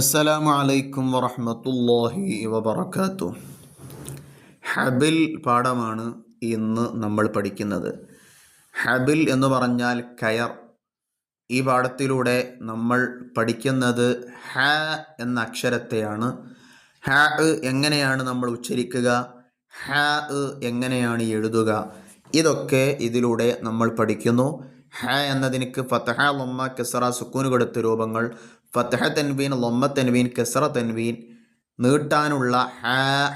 അസ്സലാമു അലൈക്കും വറഹമത്തല്ലാഹി വബർക്കാത്തു ഹബിൽ പാഠമാണ് ഇന്ന് നമ്മൾ പഠിക്കുന്നത്. ഹബിൽ എന്ന് പറഞ്ഞാൽ കയർ. ഈ പാഠത്തിലൂടെ നമ്മൾ പഠിക്കുന്നത് ഹ എന്ന അക്ഷരത്തെയാണ്. ഹ എങ്ങനെയാണ് നമ്മൾ ഉച്ചരിക്കുക? ഹ എങ്ങനെയാണ് എഴുതുക? ഇതൊക്കെ ഇതിലൂടെ നമ്മൾ പഠിക്കുന്നു. ഹ എന്നതിനിക്ക് ഫത്തഹ ലൊമ്മ കെസറ സുക്കൂന് കൊടുത്ത രൂപങ്ങൾ ഫത്തഹ തൻവീൻ ലൊമ്മ തൻവീൻ കെസറ തൻവീൻ നീട്ടാനുള്ള ഹാ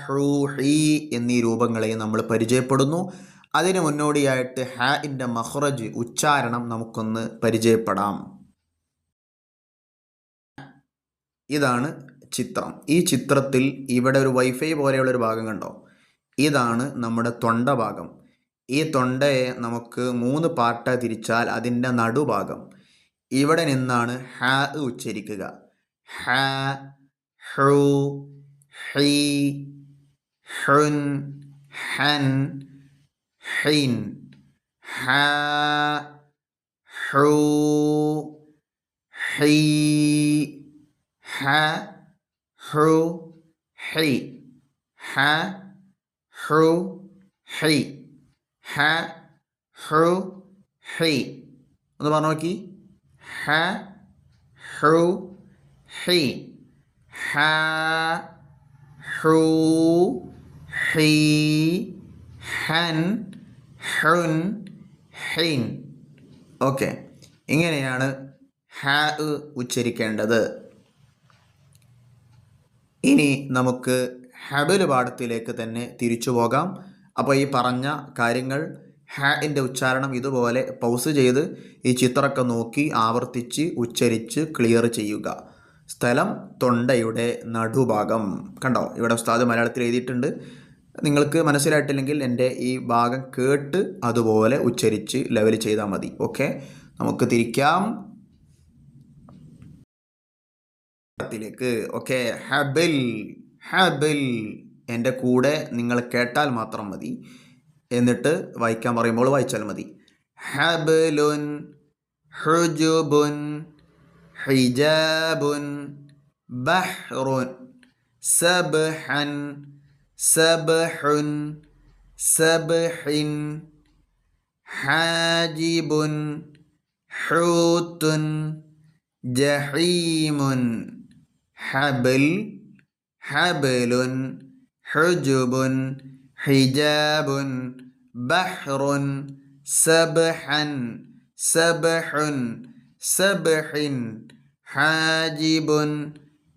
എന്നീ രൂപങ്ങളെ നമ്മൾ പരിചയപ്പെടുന്നു. അതിന് മുന്നോടിയായിട്ട് ഹ ഇന്റെ മഹ്റജ് ഉച്ചാരണം നമുക്കൊന്ന് പരിചയപ്പെടാം. ഇതാണ് ചിത്രം. ഈ ചിത്രത്തിൽ ഇവിടെ ഒരു വൈഫൈ പോലെയുള്ള ഒരു ഭാഗം കണ്ടോ? ഇതാണ് നമ്മുടെ തൊണ്ട ഭാഗം. ഈ തൊണ്ടയെ നമുക്ക് മൂന്ന് പാർട്ടായി തിരിച്ചാൽ അതിന്റെ നടുഭാഗം. ഇവിടെ നിന്നാണ് ഹ ഉച്ചരിക്കുക. ഹ ഹു ഹി ഹുൻ ഹൻ ഹിൻ ഹ ഹു ഹി ഹ ഹു ഹി ഹ ഹു ഹി ഹ ഹു ഹി. ഒന്ന് പറഞ്ഞു നോക്കി. ഹ ഹു ഹി. ഹ ഹു ഹി. ഹൻ ഹുൻ ഹിൻ. ഓക്കെ. ഇങ്ങനെയാണ് ഹ ഉച്ചരിക്കേണ്ടത്. ഇനി നമുക്ക് ഹബിൽ പാഠത്തിലേക്ക് തന്നെ തിരിച്ചു പോകാം. അപ്പോൾ ഈ പറഞ്ഞ കാര്യങ്ങൾ ഹാന്റെ ഉച്ചാരണം ഇതുപോലെ പൗസ് ചെയ്ത് ഈ ചിത്രമൊക്കെ നോക്കി ആവർത്തിച്ച് ഉച്ചരിച്ച് ക്ലിയർ ചെയ്യുക. സ്ഥലം തൊണ്ടയുടെ നടുഭാഗം. കണ്ടോ? ഇവിടെ ഉസ്താദ് മലയാളത്തിൽ എഴുതിയിട്ടുണ്ട്. നിങ്ങൾക്ക് മനസ്സിലായിട്ടില്ലെങ്കിൽ എന്റെ ഈ ഭാഗം കേട്ട് അതുപോലെ ഉച്ചരിച്ച് ലെവൽ ചെയ്താൽ മതി. ഓക്കെ നമുക്ക് തിരിക്കാം. ത്തിലേക്ക്. ഓക്കെ ഹബിൽ ഹബിൽ എന്റെ കൂടെ നിങ്ങൾ കേട്ടാൽ മാത്രം മതി. എന്നിട്ട് വായിക്കാൻ പറയുമ്പോൾ വായിച്ചാൽ മതി. ഹബലുൻ ഹുജുബുൻ ഹിജാബുൻ ബഹ്റുൻ സബ്ഹൻ സബ്ഹുൻ സബ്ഹിൻ ഹാജിബുൻ ഹൂത്തുൻ ജഹീമുൻ ഹബൽ ഹബലുൻ ഹുജുബുൻ ഹിജാബുൻ ബഹ്റുൻ സബ്ഹൻ സബ്ഹുൻ സബ്ഹിൻ ഹാജിബുൻ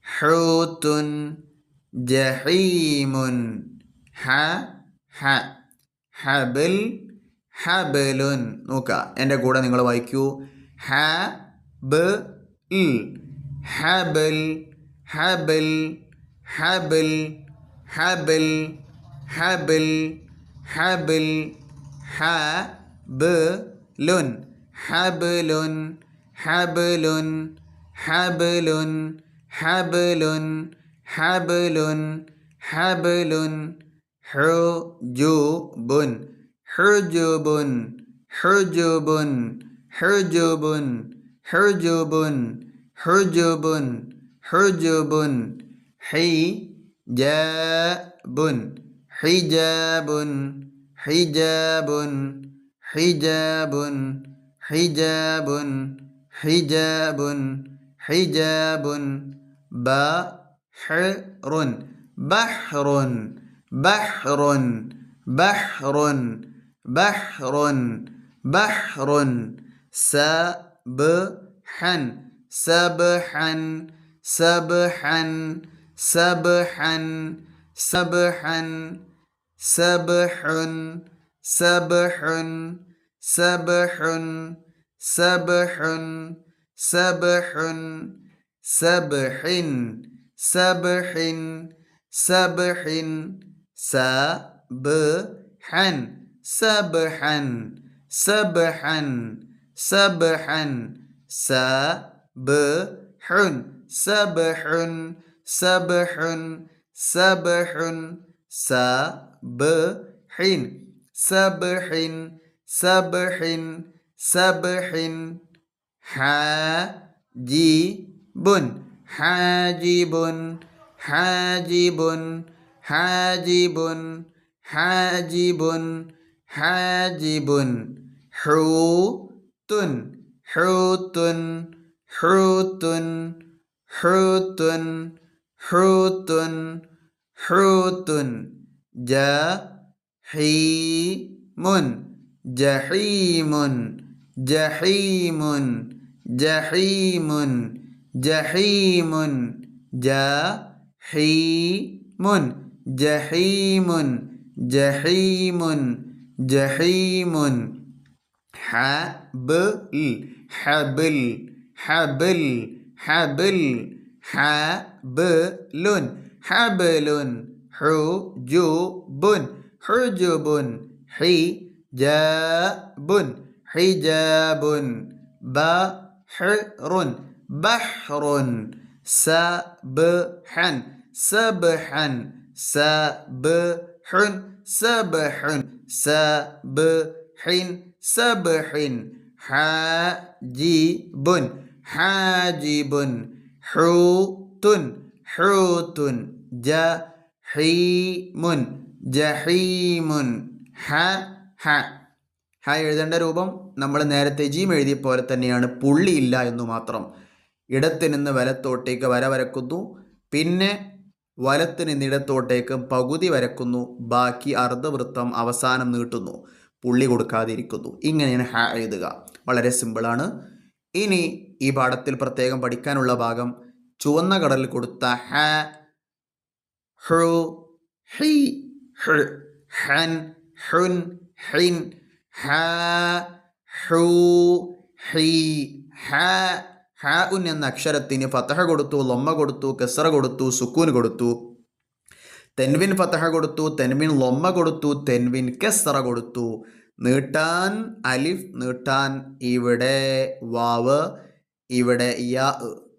ഹൂത്തുൻ ജഹീമുൻ ഹ ഹ ഹബൽ ഹബലുൻ നോക്കുക. എന്റെ കൂടെ നിങ്ങൾ വായിക്കൂ. ഹ ബ ഇൽ ഹബൽ ഹബൽ ഹബൽ ഹബൽ ഹബൽ ഹബൽ ഹ ബ ലുൻ ഹബലുൻ ഹബലുൻ ഹബലുൻ ഹബലുൻ ഹബലുൻ ഹബലുൻ ഹുജുബുൻ ഹുജുബുൻ ഹുജുബുൻ ഹുജുബുൻ ഹുജുബുൻ ഹുജുബുൻ ഹുജുബുൻ ഹിജാബുൻ ഹിജാബുൻ ഹിജാബുൻ ഹിജാബുൻ ഹിജാബുൻ ബഹ്റുൻ ബഹ്റുൻ ബഹ്റുൻ ബഹ്റുൻ ബഹ്റുൻ ബഹ്റുൻ സബ്ഹൻ സബ്ഹൻ സബ്ഹൻ സബ്ഹൻ സബ്ഹൻ സബ്ഹുൻ സബ്ഹുൻ സബ്ഹുൻ സബ്ഹുൻ സബ്ഹുൻ സബ്ഹിൻ സബ്ഹിൻ സബ്ഹിൻ സബ്ഹൻ സബ്ഹൻ സബ്ഹൻ സബ്ഹൻ സബ്ഹുൻ സബ്ഹുൻ sabhin sabhin sabhin sabhin hajibun. Hajibun. Hajibun. Hajibun. Hajibun. Hajibun. Hutun hutun hutun hutun hutun hutun ഹൂത്തുൻ ഹൂത്തുൻ ജഹീമുൻ ജഹീമുൻ ജഹീമുൻ ജഹീമുൻ ജഹീമുൻ ജഹീമുൻ ജഹീമുൻ ജഹീമുൻ ജഹീമുൻ ഹബിൽ ഹബിൽ ഹബിൽ ഹബിൽ حبل حجوب. حجب حجاب. حجاب بحر. بحر سبحا سبحا سبح. سبح سبح. سبح حاجب. حاجب حوت. ഹൂത്തുൻ ജ ജഹീമുൻ ജഹീമുൻ ഹ ഹ. ഹ എഴുതേണ്ട രൂപം നമ്മൾ നേരത്തെ ജീം എഴുതിയ പോലെ തന്നെയാണ് പുള്ളി ഇല്ല എന്നു മാത്രം. ഇടത്ത് നിന്ന് വലത്തോട്ടേക്ക് വര വരക്കുന്നു പിന്നെ വലത്ത് നിന്ന് ഇടത്തോട്ടേക്ക് പകുതി വരക്കുന്നു ബാക്കി അർദ്ധവൃത്തം അവസാനം നീട്ടുന്നു. പുള്ളി കൊടുക്കാതിരിക്കുന്നു. ഇങ്ങനെയാണ് ഹ എഴുതുക. വളരെ സിമ്പിളാണ്. ഇനി ഈ പാഠത്തിൽ പ്രത്യേകം പഠിക്കാനുള്ള ഭാഗം ചുവന്ന കടലിൽ കൊടുത്ത ഹ ഹു ഹി ഹൻ ഹുൻ ഹിൻ ഹ ഹു ഹി ഹ ഹ ഉൻ എന്ന അക്ഷരത്തിന് ഫതഹ കൊടുത്തു ലൊമ്മ കൊടുത്തു കെസറ കൊടുത്തു സുക്കൂൻ കൊടുത്തു. തെൻവിൻ ഫതഹ കൊടുത്തു തെൻവിൻ ലൊമ്മ കൊടുത്തു തെൻവിൻ കെസറ കൊടുത്തു. നീട്ടാൻ അലിഫ് നീട്ടാൻ ഇവിടെ വാവ് ഇവിടെ യ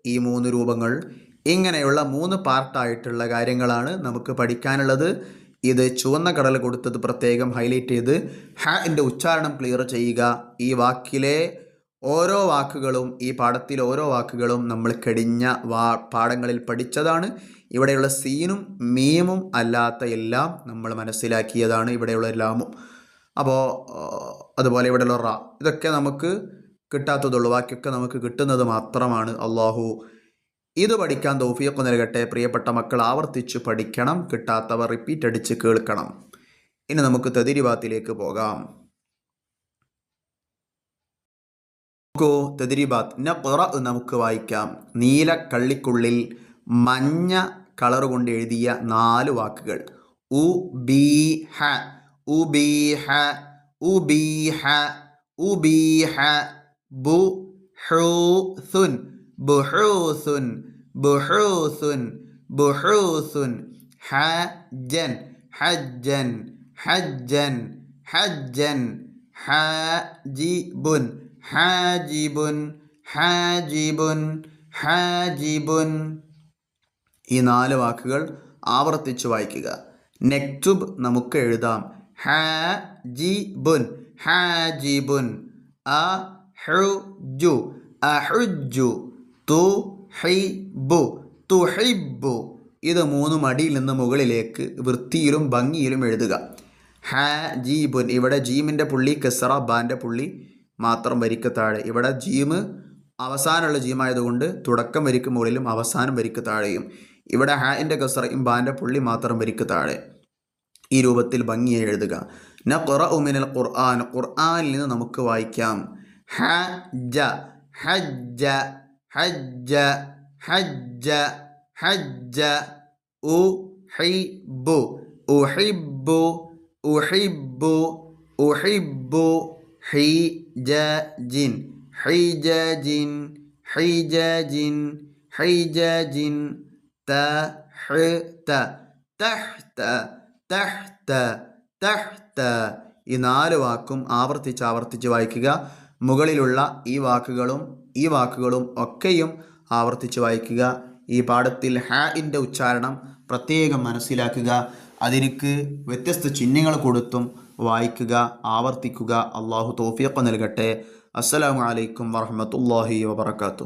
ഈ മൂന്ന് രൂപങ്ങൾ ഇങ്ങനെയുള്ള മൂന്ന് പാർട്ടായിട്ടുള്ള കാര്യങ്ങളാണ് നമുക്ക് പഠിക്കാനുള്ളത്. ഇത് ചുവന്ന കടൽ കൊടുത്തത് പ്രത്യേകം ഹൈലൈറ്റ് ചെയ്ത് ഹാ എന്റെ ഉച്ചാരണം ക്ലിയർ ചെയ്യുക. ഈ വാക്കിലെ ഓരോ വാക്കുകളും ഈ പാഠത്തിൽ ഓരോ വാക്കുകളും നമ്മൾ കഴിഞ്ഞ വാ പാഠങ്ങളിൽ പഠിച്ചതാണ്. ഇവിടെയുള്ള സീനും മീമും അല്ലാത്ത എല്ലാം നമ്മൾ മനസ്സിലാക്കിയതാണ് ഇവിടെയുള്ള ലാമും അപ്പോൾ അതുപോലെ ഇവിടെയുള്ള റ. ഇതൊക്കെ നമുക്ക് കിട്ടാത്തതുള്ളൂ. ബാക്കിയൊക്കെ നമുക്ക് കിട്ടുന്നത് മാത്രമാണ്. അള്ളാഹു ഇത് പഠിക്കാൻ തോഫിയൊക്കെ നൽകട്ടെ. പ്രിയപ്പെട്ട മക്കൾ ആവർത്തിച്ച് പഠിക്കണം. കിട്ടാത്തവർ റിപ്പീറ്റ് അടിച്ച് കേൾക്കണം. ഇനി നമുക്ക് തതിരിബാത്തിലേക്ക് പോകാം. നോക്കൂ തെതിരിബാത്ത് നഖറ നമുക്ക് വായിക്കാം. നീല കള്ളിക്കുള്ളിൽ മഞ്ഞ കളർ കൊണ്ട് എഴുതിയ നാല് വാക്കുകൾ. ഉ ബി ഹ. ഉ ബി ഹ. ഉ ബി ഹ. ഉ ബി ഹ. ബു ഹൂസുൻ ബുഹൂസുൻ ബുഹൂസുൻ ബുഹൂസുൻ ഹജ്ജൻ ഹജ്ജൻ ഹജ്ജൻ ഹജ്ജൻ. ഹാജിബുൻ ഹാജിബുൻ ഹാജിബുൻ ഹാജിബുൻ. ഈ നാല് വാക്കുകൾ ആവർത്തിച്ചു വായിക്കുക. നെക്റ്റുബ് നമുക്ക് എഴുതാം. ഹാജിബുൻ ഹാജിബുൻ. അ ഹുജു അഹുജു തു ഹൈബു ഇത് മൂന്നും അടിയിൽ നിന്ന് മുകളിലേക്ക് വൃത്തിയിലും ഭംഗിയിലും എഴുതുക. ഹാ ജീബുൻ. ഇവിടെ ജീമിന്റെ പുള്ളി കെസറ ബാന്റെ പുള്ളി മാത്രം വരിക്ക് താഴെ. ഇവിടെ ജീമ് അവസാനമുള്ള ജീമായതുകൊണ്ട് തുടക്കം വരിക്ക് മുകളിലും അവസാനം വരിക്ക് താഴെയും. ഇവിടെ ഹാന്റെ കസറയും ബാന്റെ പുള്ളി മാത്രം വരിക്ക് താഴെ. ഈ രൂപത്തിൽ ഭംഗിയായി എഴുതുക. ന ഖുറ ഉമിനൽ ഖുർആൻ. ഖുർആനിൽ നിന്ന് നമുക്ക് വായിക്കാം. ഹജ്ജ ഹജ്ജ ഹജ്ജ ഹജ്ജ ഹജ്ജ ഉഹിബു ഉഹിബു ഉഹിബു ഉഹിബു ഹിജജിൻ ഹിജജിൻ ഹിജജിൻ ഹിജജിൻ തഹ്ത തഹ്ത തഹ്ത തഹ്ത ഈ നാല് വാക്കും ആവർത്തിച്ച് ആവർത്തിച്ച് വായിക്കുക. മുകളിലുള്ള ഈ വാക്കുകളും ഈ വാക്കുകളും ഒക്കെയും ആവർത്തിച്ച് വായിക്കുക. ഈ പാഠത്തിൽ ഹാഇന്റെ ഉച്ചാരണം പ്രത്യേകം മനസ്സിലാക്കുക. അതിനക്ക് വ്യത്യസ്ത ചിഹ്നങ്ങൾ കൊടുത്തും വായിക്കുക ആവർത്തിക്കുക. അള്ളാഹു തോഫിയൊക്കെ നൽകട്ടെ. അസ്സലാമു അലൈക്കും വറഹമത്തല്ലാഹി വബർക്കാത്തു